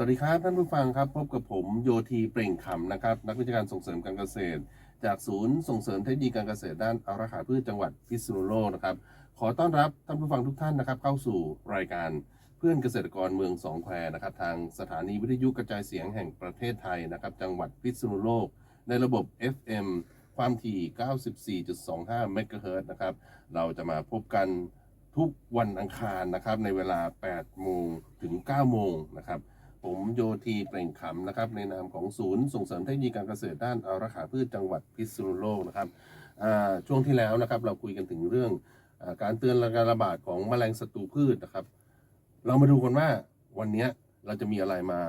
สวัสดีครับท่านผู้ฟังครับพบกับผมโยทีเปล่งขำนะครับนักวิชาการส่งเสริมการเกษตร จากศูนย์ส่งเสริมเทคโนโลยีการเกษตรด้านอาราขาพืชจังหวัดพิษณุโลกนะครับขอต้อนรับท่านผู้ฟังทุกท่านนะครับ เข้าสู่รายการเพื่อนเกษตรกรเมืองสองแควนะครับทางสถานีวิทยุกระจายเสียงแห่งประเทศไทยนะครับจังหวัดพิษณุโลก ในระบบ FM ความถี่ 94.25 เมกะเฮิรตซ์นะครับเราจะมาพบกันทุกวันอังคารนะครับในเวลา 8 โมงถึง 9 โมงนะครับ ผมโยทีเปล่งขำนะครับในนามของศูนย์ส่งเสริมเทคโนโลยีการเกษตรด้านอารักขาพืชจังหวัดพิษณุโลกนะครับช่วงที่แล้วนะครับเราคุยกันถึงเรื่องอการเตือนการระบาดของแมลงศัตรูพืชนะครับ เรามาดูกันว่าวันนี้เราจะมีอะไรมา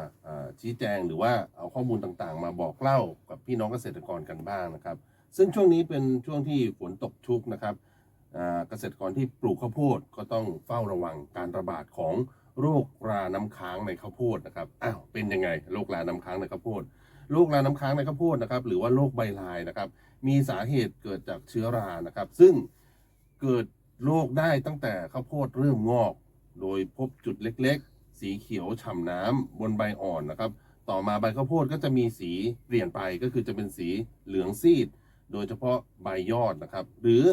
ชี้แจงหรือว่าเอาข้อมูลต่างๆ มาบอกเล่ากับพี่น้องเกษตรกรกันบ้างนะครับ ซึ่งช่วงนี้เป็นช่วงที่ฝนตกชุกนะครับเกษตรกรที่ปลูกข้าวโพดก็ต้องเฝ้าระวังการระบาดของ โรคราน้ำค้างในข้าวโพดนะครับอ้าวเป็นยังไงโรคราน้ำค้างในข้าวโพดโรคราน้ำค้างในข้าวโพดนะครับ หรือว่าโรคใบลายนะครับ มีสาเหตุเกิดจากเชื้อรานะครับ ซึ่งเกิดโรคได้ตั้งแต่ข้าวโพดเริ่มงอก โดยพบจุดเล็กๆ สีเขียวฉ่ำน้ำบนใบอ่อนนะครับ ต่อมาใบข้าวโพดก็จะมีสีเปลี่ยนไปก็คือจะเป็นสีเหลืองซีด โดยเฉพาะใบยอดนะครับ หรือ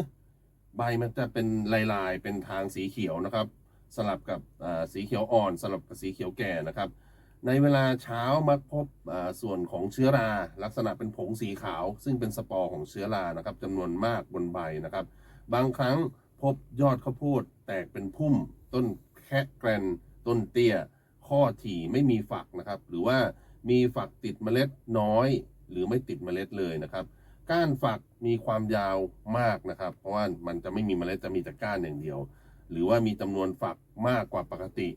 ใบมันจะเป็นลายๆ เป็นทางสีเขียวนะครับ สลับกับสีเขียวอ่อนสลับกับสีเขียวแก่นะครับ ในเวลาเช้ามักพบส่วนของเชื้อรา ลักษณะเป็นผงสีขาว ซึ่งเป็นสปอร์ของเชื้อรานะครับจำนวนมากบนใบนะครับ บางครั้งพบยอดข้าวโพดแตกเป็นพุ่ม ต้นแคะแกรนต้นเตี้ย ข้อถี่ไม่มีฝักนะครับ หรือว่ามีฝักติดเมล็ดน้อย หรือไม่ติดเมล็ดเลยนะครับ ก้านฝักมีความยาวมากนะครับ เพราะว่ามันจะไม่มีเมล็ดจะมีแต่ก้านอย่างเดียว หรือว่ามีจำนวนฝักมากกว่าปกติ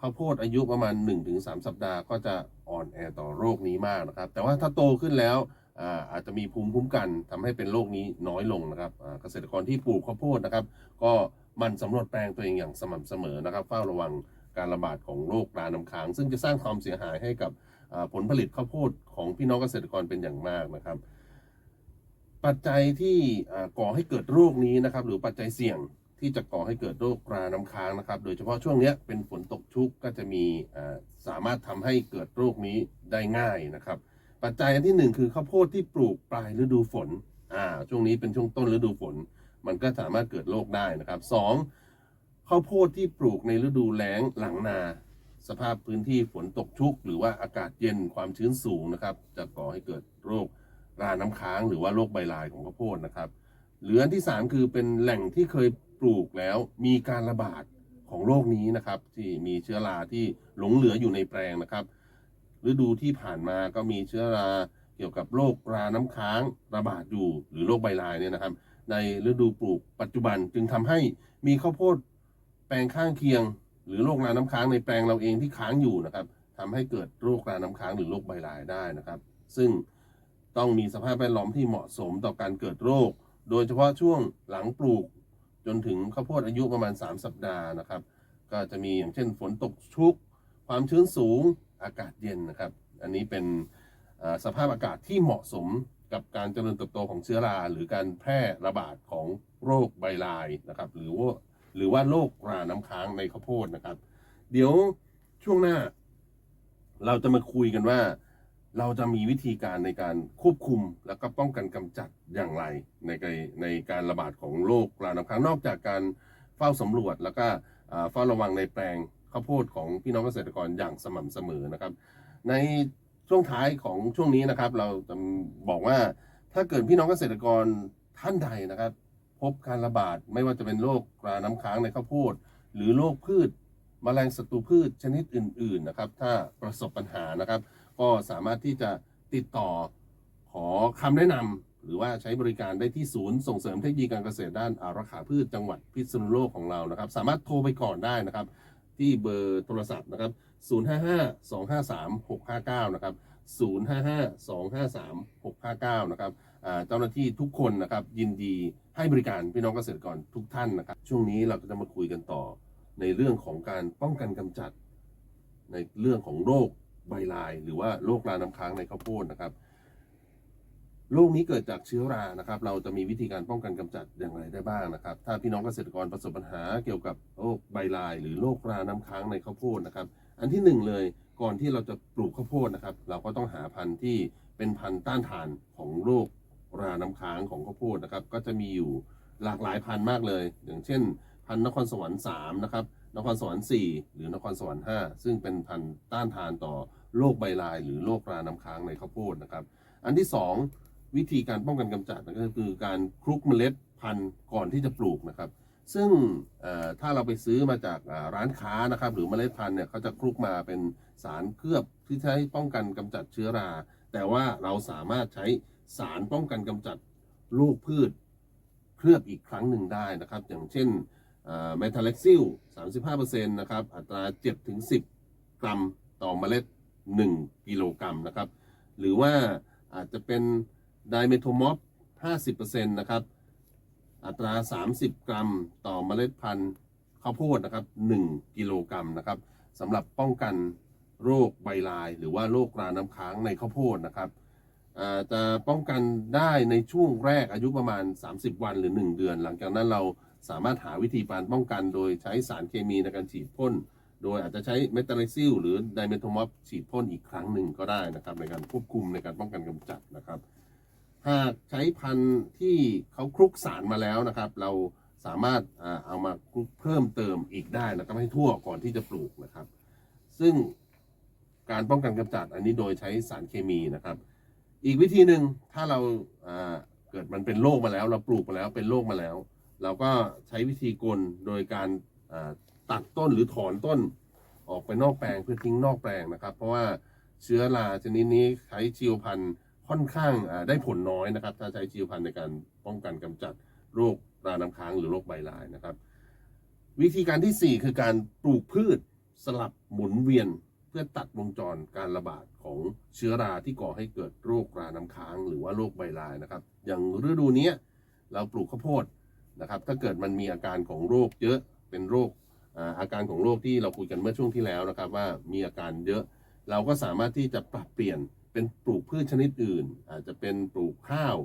ข้าวโพดอายุประมาณ 1-3 สัปดาห์ก็จะอ่อนแอต่อโรคนี้มากนะครับ แต่ว่าถ้าโตขึ้นแล้วอาอาจจะมีภูมิคุ้มกันทำให้เป็นโรคนี้น้อยลงนะครับเกษตรกรที่ปลูกข้าวโพดนะครับ ก็มันสำรวจแปลงตัวเองอย่างสม่ำเสมอนะครับเฝ้าระวังการระบาดของโรคราน้ำค้าง ซึ่งจะสร้างความเสียหายให้กับผลผลิตข้าวโพดของพี่น้องเกษตรกรเป็นอย่างมากนะครับ ปัจจัยที่ก่อให้เกิดโรคนี้นะครับ หรือปัจจัยเสี่ยง ที่จะก่อให้เกิดโรคราน้ำค้างนะครับ โดยเฉพาะช่วงนี้เป็นฝนตกชุกก็จะมีสามารถทำให้เกิดโรคนี้ได้ง่ายนะครับ ปัจจัยอันที่หนึ่งคือข้าวโพดที่ปลูกปลายฤดูฝนอ่าช่วงนี้เป็นช่วงต้นฤดูฝน มันก็สามารถเกิดโรคได้นะครับสองข้าวโพดที่ปลูกในฤดูแล้งหลังนาสภาพพื้นที่ฝนตกชุก หรือว่าอากาศเย็นความชื้นสูงนะครับ จะก่อให้เกิดโรคราน้ำค้าง หรือว่าโรคใบลายของข้าวโพดนะครับ เหรืออันที่สามคือเป็นแหล่งที่เคย ปลูกแล้วมีการระบาดของโรคนี้นะครับ ที่มีเชื้อราที่หลงเหลืออยู่ในแปลงนะครับ ฤดูที่ผ่านมาก็มีเชื้อราเกี่ยวกับโรคราน้ำค้างระบาดอยู่ หรือโรคใบลายเนี่ยนะครับ ในฤดูปลูกปัจจุบันจึงทำให้มีข้าวโพดแปลงข้างเคียง หรือโรคราน้ำค้างในแปลงเราเองที่ค้างอยู่นะครับทำให้เกิดโรคราน้ำค้างหรือโรคใบลายได้นะครับ ซึ่งต้องมีสภาพแวดล้อมที่เหมาะสมต่อการเกิดโรค โดยเฉพาะช่วงหลังปลูก จนถึงข้าวโพดอายุประมาณ 3 สัปดาห์นะครับ ก็จะมีอย่างเช่นฝนตกชุก ความชื้นสูงอากาศเย็นนะครับ อันนี้เป็นสภาพอากาศที่เหมาะสมกับการเจริญเติบโตของเชื้อรา หรือการแพร่ระบาดของโรคใบลายนะครับ หรือว่าหรือว่าโรคราน้ำค้างในข้าวโพดนะครับ เดี๋ยวช่วงหน้า เราจะมาคุยกันว่า เราจะมีวิธีการในการควบคุมแล้วก็ป้องกันกำจัดอย่างไร ในการในการระบาดของโรคราน้ำค้างนอกจากการเฝ้าสำรวจ แล้วก็เฝ้าระวังในแปลงข้าวโพดของพี่น้องเกษตรกรอย่างสม่ำเสมอนะครับ ในช่วงท้ายของช่วงนี้นะครับ เราจะบอกว่าถ้าเกิดพี่น้องเกษตรกรท่านใดนะครับ พบการระบาดไม่ว่าจะเป็นโรคราน้ำค้างในข้าวโพด หรือโรคพืชแมลงศัตรูพืชชนิดอื่น ๆนะครับ ถ้าประสบปัญหานะครับ ก็สามารถที่จะติดต่อขอคำแนะนำหรือว่าใช้บริการได้ที่ศูนย์ส่งเสริมเทคโนโลยีการเกษตรด้านอารักขาพืชจังหวัดพิษณุโลกของเรานะครับ สามารถโทรไปก่อนได้นะครับ ที่เบอร์โทรศัพท์นะครับ 055-253-659 นะครับ 055-253-659 นะครับเจ้าหน้าที่ทุกคนนะครับยินดีให้บริการพี่น้องเกษตรกรทุกท่านนะครับ ช่วงนี้เราก็จะมาคุยกันต่อในเรื่องของการป้องกันกำจัด ในเรื่องของโรค ใบลาย หรือว่าโรคราน้ำค้างในข้าวโพดนะครับโรคนี้เกิดจากเชื้อรานะครับ เราจะมีวิธีการป้องกันกำจัดอย่างไรได้บ้างนะครับ ถ้าพี่น้องเกษตรกรประสบปัญหาเกี่ยวกับโรคใบลาย หรือโรคราน้ำค้างในข้าวโพดนะครับ อันที่หนึ่งเลยก่อนที่เราจะปลูกข้าวโพดนะครับ เราก็ต้องหาพันธุ์ที่เป็นพันธุ์ต้านทานของโรคราน้ำค้างของข้าวโพดนะครับ ก็จะมีอยู่หลากหลายพันธุ์มากเลย อย่างเช่น พันนครสวรรค์3นะครับนครสวรรค์4หรือนครสวรรค์5ซึ่งเป็นพันธุ์ต้านทานต่อโรคใบลาย หรือโรคราน้ำค้างในข้าวโพดนะครับ อันที่สองวิธีการป้องกันกำจัดก็คือการคลุกเมล็ดพันธุ์ก่อนที่จะปลูกนะครับ ซึ่งถ้าเราไปซื้อมาจากร้านค้านะครับ หรือเมล็ดพันธุ์เนี่ยเขาจะคลุกมาเป็นสารเคลือบที่ใช้ป้องกันกำจัดเชื้อรา แต่ว่าเราสามารถใช้สารป้องกันกำจัดลูกพืชเคลือบอีกครั้งหนึ่งได้นะครับ อย่างเช่น เมทาเล็กซิล 35%นะครับ อัตรา 7-10 กรัมต่อเมล็ด 1 กิโลกรัมนะครับ หรือว่าอาจจะเป็นไดเมโทมอฟ50%นะครับ อัตรา 30 กรัมต่อเมล็ดพันธุ์ข้าวโพดนะครับ 1 กิโลกรัมนะครับสำหรับป้องกันโรคใบลาย หรือว่าโรคราน้ำค้างในข้าวโพดนะครับจะป้องกันได้ในช่วงแรกอายุประมาณ 30 วันหรือ 1 เดือน หลังจากนั้นเรา สามารถหาวิธีการป้องกันโดยใช้สารเคมีในการฉีดพ่น โดยอาจจะใช้เมทาเลซิลหรือไดเมโทมอฟฉีดพ่นอีกครั้งหนึ่งก็ได้นะครับ ในการควบคุมในการป้องกันกำจัดนะครับ หากใช้พันธุ์ที่เขาคลุกสารมาแล้วนะครับ เราสามารถเอามาคลุกเพิ่มเติมอีกได้นะครับให้ทั่วก่อนที่จะปลูกนะครับ ซึ่งการป้องกันกำจัดอันนี้โดยใช้สารเคมีนะครับ อีกวิธีหนึ่งถ้าเราเกิดมันเป็นโรคมาแล้ว เราปลูกมาแล้วเป็นโรคมาแล้ว เราก็ใช้วิธีกลโดยการตัดต้นหรือถอนต้นออกไปนอกแปลงเพื่อทิ้งนอกแปลงนะครับ เพราะว่าเชื้อราชนิดนี้ใช้ชีวพันธุ์ค่อนข้างได้ผลน้อยนะครับ ถ้าใช้ชีวพันธุ์ในการป้องกันกำจัดโรคราน้ำค้างหรือโรคใบลายนะครับ วิธีการทีสี่ 4 คือการปลูกพืชสลับหมุนเวียนเพื่อตัดวงจรการระบาดของเชื้อราที่ก่อให้เกิดโรคราน้ำค้าง หรือว่าโรคใบลายนะครับ อย่างฤดูนี้เราปลูกข้าวโพด นะครับ ถ้าเกิดมันมีอาการของโรคเยอะเป็นโรคอาการของโรคที่เราคุยกันเมื่อช่วงที่แล้วนะครับ ว่ามีอาการเยอะ เราก็สามารถที่จะปรับเปลี่ยนเป็นปลูกพืชชนิดอื่น อาจจะเป็นปลูกข้าว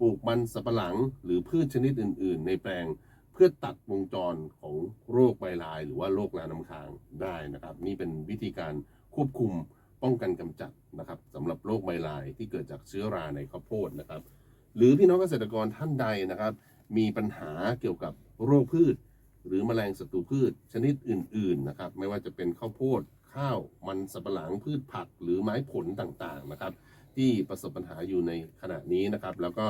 ปลูกมันสับปะหลัง หรือพืชชนิดอื่น ๆ ในแปลงเพื่อตัดวงจรของโรคใบลาย หรือว่าโรคราน้ำค้างได้นะครับ นี่เป็นวิธีการควบคุมป้องกันกำจัดนะครับสำหรับโรคใบลายที่เกิดจากเชื้อราในข้าวโพดนะครับ หรือพี่น้องเกษตรกรท่านใดนะครับ มีปัญหาเกี่ยวกับโรคพืช หรือแมลงศัตรูพืชชนิดอื่น ๆนะครับ ไม่ว่าจะเป็นข้าวโพดข้าวมันสับปะหลังพืชผักหรือไม้ผลต่างๆนะครับ ที่ประสบปัญหาอยู่ในขณะนี้นะครับ แล้วก็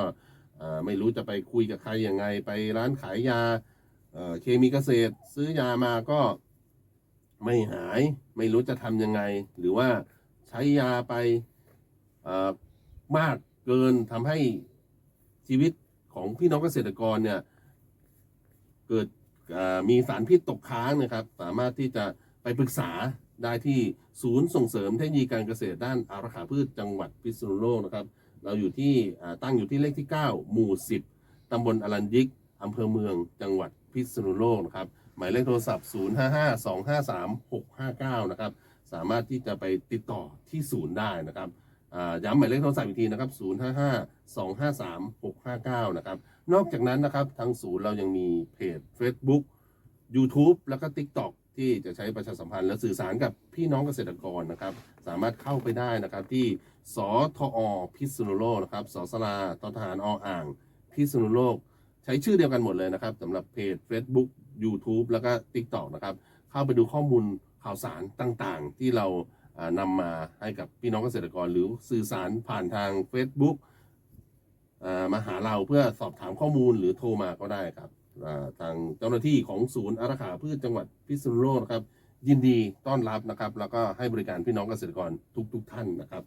ไม่รู้จะไปคุยกับใครยังไง ไปร้านขายยาเเคมีเกษตร ซื้อยามาก็ไม่หายไม่รู้จะทำยังไง หรือว่าใช้ยาไปมากเกินทำให้ชีวิต ของพี่น้องเกษตรกรเนี่ยเกิดมีสารพิษตกค้างนะครับ สามารถที่จะไปปรึกษาได้ที่ศูนย์ส่งเสริมเทคโนโลยีการเกษตรด้านอารักขาพืชจังหวัดพิษณุโลกนะครับ เราอยู่ที่ตั้งอยู่ที่เลขที่ 9 หมู่ 10 ตำบลอรัญยิกอำเภอเมืองจังหวัดพิษณุโลกนะครับ หมายเลขโทรศัพท์ 055-253-659 นะครับ สามารถที่จะไปติดต่อที่ศูนย์ได้นะครับ ย้ำหมายเลขโทรศัพท์อีกทีนะครับ 055-253-659นะครับ นอกจากนั้นนะครับ ทางศูนย์เรายังมีเพจ Facebook YouTube แล้วก็ TikTok ที่จะใช้ประชาสัมพันธ์และสื่อสารกับพี่น้องเกษตรกรนะครับ สามารถเข้าไปได้นะครับที่สทอ พิษณุโลกนะครับสสลาททหารออ่าง พิษณุโลก ใช้ชื่อเดียวกันหมดเลยนะครับสำหรับเพจ Facebook YouTube แล้วก็ TikTok นะครับ เข้าไปดูข้อมูลข่าวสารต่างๆ ที่เรา นำมาให้กับพี่น้องเกษตรกรหรือสื่อสารผ่านทาง Facebook มาหาเราเพื่อสอบถามข้อมูลหรือโทรมาก็ได้ครับทางเจ้าหน้าที่ของศูนย์อารักขาพืชจังหวัดพิษณุโลกนะครับ ยินดีต้อนรับนะครับ แล้วก็ให้บริการพี่น้องเกษตรกรทุกๆท่านนะครับ